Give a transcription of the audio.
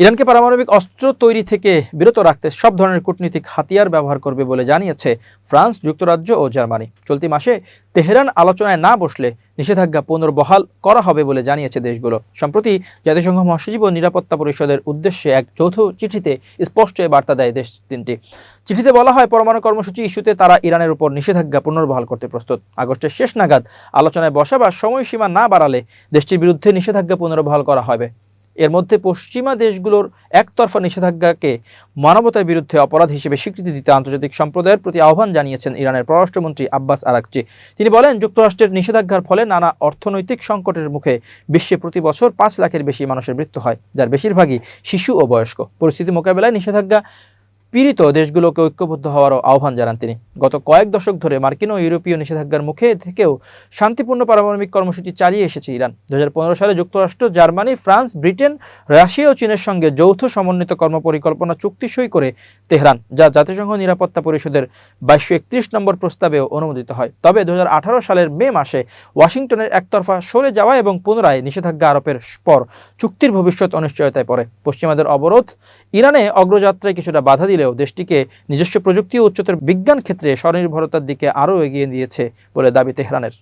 ইরানকে পারমাণবিক অস্ত্র তৈরি থেকে বিরত রাখতে সব ধরনের কূটনীতিক হাতিয়ার ব্যবহার করবে বলে জানিয়েছে ফ্রান্স, যুক্তরাজ্য ও জার্মানি। চলতি মাসে তেহরান আলোচনায় না বসলে নিষেধাজ্ঞা পুনর্বহাল করা হবে বলে জানিয়েছে দেশগুলো। সম্প্রতি জাতিসংঘ মহাসচিব ও নিরাপত্তা পরিষদের উদ্দেশ্যে এক যৌথ চিঠিতে স্পষ্ট বার্তা দেয় দেশ তিনটি। চিঠিতে বলা হয়, পরমাণু কর্মসূচি ইস্যুতে তারা ইরানের উপর নিষেধাজ্ঞা পুনর্বহাল করতে প্রস্তুত। আগস্টের শেষ নাগাদ আলোচনায় বসা বা সময়সীমা না বাড়ালে দেশটির বিরুদ্ধে নিষেধাজ্ঞা পুনর্বহাল করা হবে। এর মধ্যে পশ্চিমা দেশগুলোর একতরফা নিষেধাজ্ঞাকে মানবতার বিরুদ্ধে অপরাধ হিসেবে স্বীকৃতি দিতে আন্তর্জাতিক সম্প্রদায়ের প্রতি আহ্বান জানিয়েছেন ইরানের পররাষ্ট্রমন্ত্রী আব্বাস আরাকচি। তিনি বলেন, যুক্তরাষ্ট্রের নিষেধাজ্ঞার ফলে নানা অর্থনৈতিক সংকটের মুখে বিশ্বে প্রতি বছর পাঁচ লাখের বেশি মানুষের মৃত্যু হয়, যার বেশিরভাগই শিশু ও বয়স্ক। পরিস্থিতি মোকাবেলায় নিষেধাজ্ঞা পীড়িত দেশগুলোকে ঐক্যবদ্ধ হওয়ারও আহ্বান জানান তিনি। গত কয়েক দশক ধরে মার্কিন ও ইউরোপীয় নিষেধাজ্ঞার মুখে থেকেও শান্তিপূর্ণ পারমাণবিক কর্মসূচি চালিয়ে এসেছে ইরান। দু হাজার পনেরো সালে যুক্তরাষ্ট্র, জার্মানি, ফ্রান্স, ব্রিটেন, রাশিয়া ও চীনের সঙ্গে যৌথ সমন্বিত কর্মপরিকল্পনা চুক্তি সই করে তেহরান, যা জাতিসংঘ নিরাপত্তা পরিষদের বাইশশো একত্রিশ নম্বর প্রস্তাবেও অনুমোদিত হয়। তবে দু হাজার আঠারো সালের মে মাসে ওয়াশিংটনের একতরফা সরে যাওয়া এবং পুনরায় নিষেধাজ্ঞা আরোপের পর চুক্তির ভবিষ্যৎ অনিশ্চয়তায় পড়ে। পশ্চিমাদের অবরোধ ইরানে অগ্রযাত্রায় কিছুটা বাধা দিলেও দেশটিকে নিজস্ব প্রযুক্তি ও উচ্চতর বিজ্ঞান ক্ষেত্রে স্বনির্ভরতার দিকে আরও এগিয়ে দিয়েছে বলে দাবি তেহরানের।